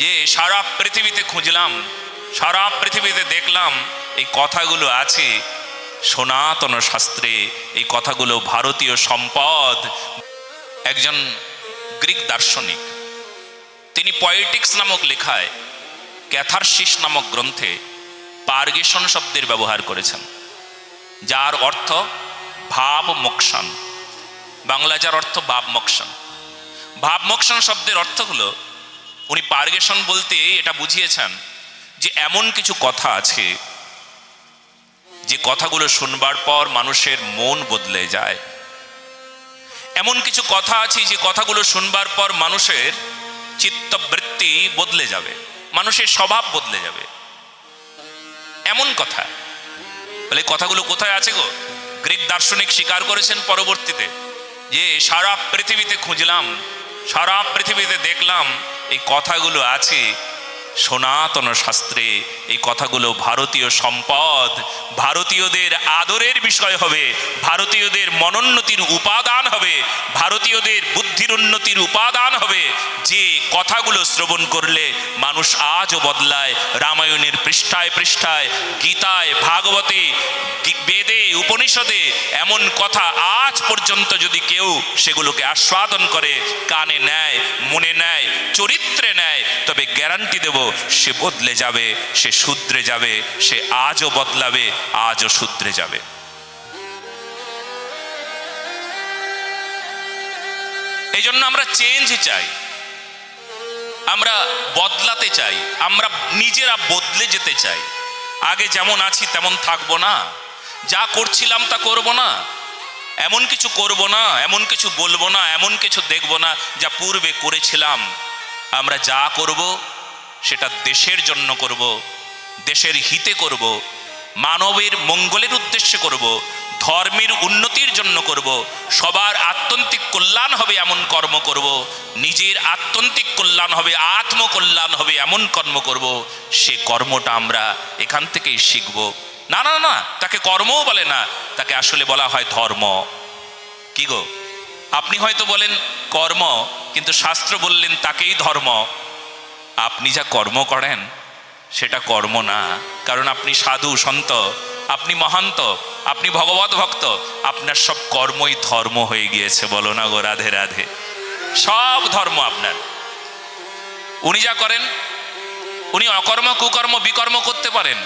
যে সারা পৃথিবীতে খুঁজলাম, সারা পৃথিবীতে দেখলাম, এই কথাগুলো আছে সনাতন শাস্ত্রে। এই কথাগুলো ভারতীয় সম্পদ। একজন গ্রিক দার্শনিক, তিনি পয়েটিক্স নামক লেখায় ক্যাথারসিস নামক গ্রন্থে পার্গেশন শব্দের ব্যবহার করেছেন, যার অর্থ ভাব মোক্ষণ। বাংলা যার অর্থ ভাব মোক্ষণ। ভাব মোক্ষণ শব্দের অর্থ হলো উনি পার্গেশন বলতে এটা বুঝিয়েছেন যে এমন কিছু কথা আছে যে কথাগুলো শুনবার পর মানুষের মন বদলে যায়। এমন কিছু কথা আছে যে কথাগুলো শুনবার পর মানুষের চিত্তবৃত্তি বদলে যাবে, মানুষের স্বভাব বদলে যাবে। এমন কথা। বলে, কথাগুলো কোথায় আছে গো? গ্রিক দার্শনিক স্বীকার করেছেন পরবর্তীতে যে, সারা পৃথিবীতে খুঁজলাম, সারা পৃথিবীতে দেখলাম এই কথাগুলো আছে সনাতন শাস্ত্রে এই কথাগুলো ভারতীয় সম্পদ, ভারতীয়দের আদরের বিষয় হবে, ভারতীয়দের মনোন্নতির উপাদান হবে, ভারতীয়দের বুদ্ধির উন্নতির উপাদান হবে। যে কথাগুলো শ্রবণ করলে মানুষ আজও বদলায়, রামায়ণের পৃষ্ঠায় পৃষ্ঠায়, গীতায়, ভাগবতে বেদে, উপনিষদে এমন কথা আজ পর্যন্ত যদি কেউ সেগুলোকে আস্বাদন করে, কানে নেয়, মনে নেয়, চরিত্রে নেয়, তবে গ্যারান্টি দেব সে বদলে যাবে, সে শুধরে যাবে, সে আজও বদলাবে, আজও শুধরে যাবে। এই জন্য আমরা চেঞ্জ চাই। আমরা বদলাতে চাই। আমরা নিজেরা বদলে যেতে চাই। আগে যেমন আছি, তেমন থাকব না। যা করছিলাম তা করব না। এমন কিছু করব না, এমন কিছু বলব না, এমন কিছু দেখব না যা পূর্বে করেছিলাম। আমরা যা করব সেটা দেশের জন্য করব, দেশের হিতে করব, মানবের মঙ্গলের উদ্দেশ্যে করব, ধর্মের উন্নতির জন্য করব, সবার আত্যন্তিক কল্যাণ হবে এমন কর্ম করব, নিজের আত্যন্তিক কল্যাণ হবে, আত্মকল্যাণ হবে এমন কর্ম করব, সে কর্মটা আমরা এখান থেকেই শিখব। না না না, তাকে কর্মও বলে না, তাকে আসলে বলা হয় ধর্ম। কি গো? আপনি হয়তো বলেন কর্ম, কিন্তু শাস্ত্র বললেন তাকেই ধর্ম। আপনি যা কর্ম করেন, সেটা কর্ম না। কারণ আপনি সাধু, সন্ত, আপনি মহান্ত, আপনি ভগবত ভক্ত, আপনার সব কর্মই ধর্ম হয়ে গিয়েছে, বলো না গো রাধে রাধে। সব ধর্ম আপনার। উনি যা করেন, উনি অকর্ম, কুকর্ম, বিকর্ম করতে পারেন।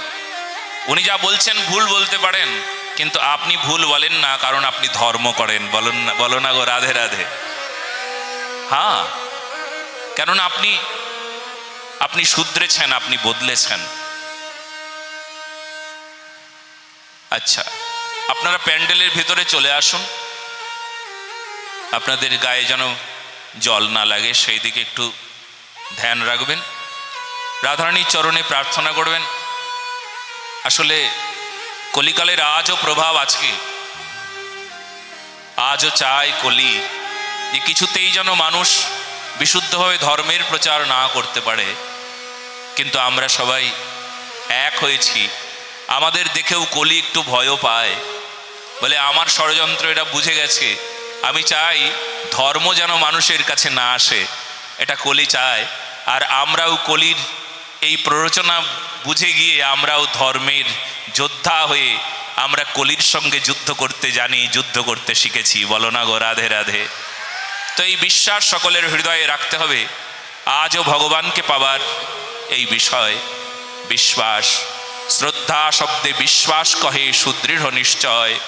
উনি যা বলছেন, ভুল বলতে পারেন, কিন্তু আপনি ভুল বলেন না, কারণ আপনি ধর্ম করেন বলেন না, বলো না গো রাধে রাধে। হ্যাঁ কেননা আপনি আপনি শুধরেছেন, আপনি বদলেছেন। আচ্ছা আপনারা প্যান্ডেলের ভিতরে চলে আসুন। আপনাদের গায়ে যেন জল না লাগে, সেই দিকে একটু ধ্যান রাখবেন। রাধারানীর চরণে প্রার্থনা করবেন। আসলে কলিকালের আজও প্রভাব আছে আজও চায় কলি যে কিছুতেই যেন মানুষ বিশুদ্ধভাবে ধর্মের প্রচার না করতে পারে। কিন্তু আমরা সবাই এক হয়েছি। আমাদের দেখেও কলি একটু ভয়ও পায়। বলে, আমার ষড়যন্ত্র এটা বুঝে গেছে। আমি চাই ধর্ম যেন মানুষের কাছে না আসে। এটা কলি চায়। আর আমরাও কলির এই প্ররোচনা বুঝে গিয়ে আমরাও ধর্মের যোদ্ধা হয়ে আমরা কলির সঙ্গে যুদ্ধ করতে জানি, যুদ্ধ করতে শিখেছি। বলো না গো, রাধে রাধে। তো এই বিশ্বাস সকলের হৃদয়ে রাখতে হবে। আজও ভগবানকে পাবার এই বিষয়। বিশ্বাস, শ্রদ্ধা শব্দে বিশ্বাস কহে সুদৃঢ় নিশ্চয়।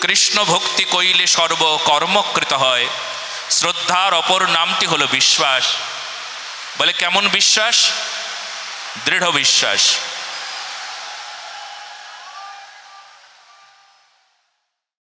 কৃষ্ণ ভক্তি কইলে সর্ব কর্মকৃত হয়। শ্রদ্ধার অপর নামটি হলো বিশ্বাস। বলে কেমন বিশ্বাস? দৃঢ় বিশ্বাস।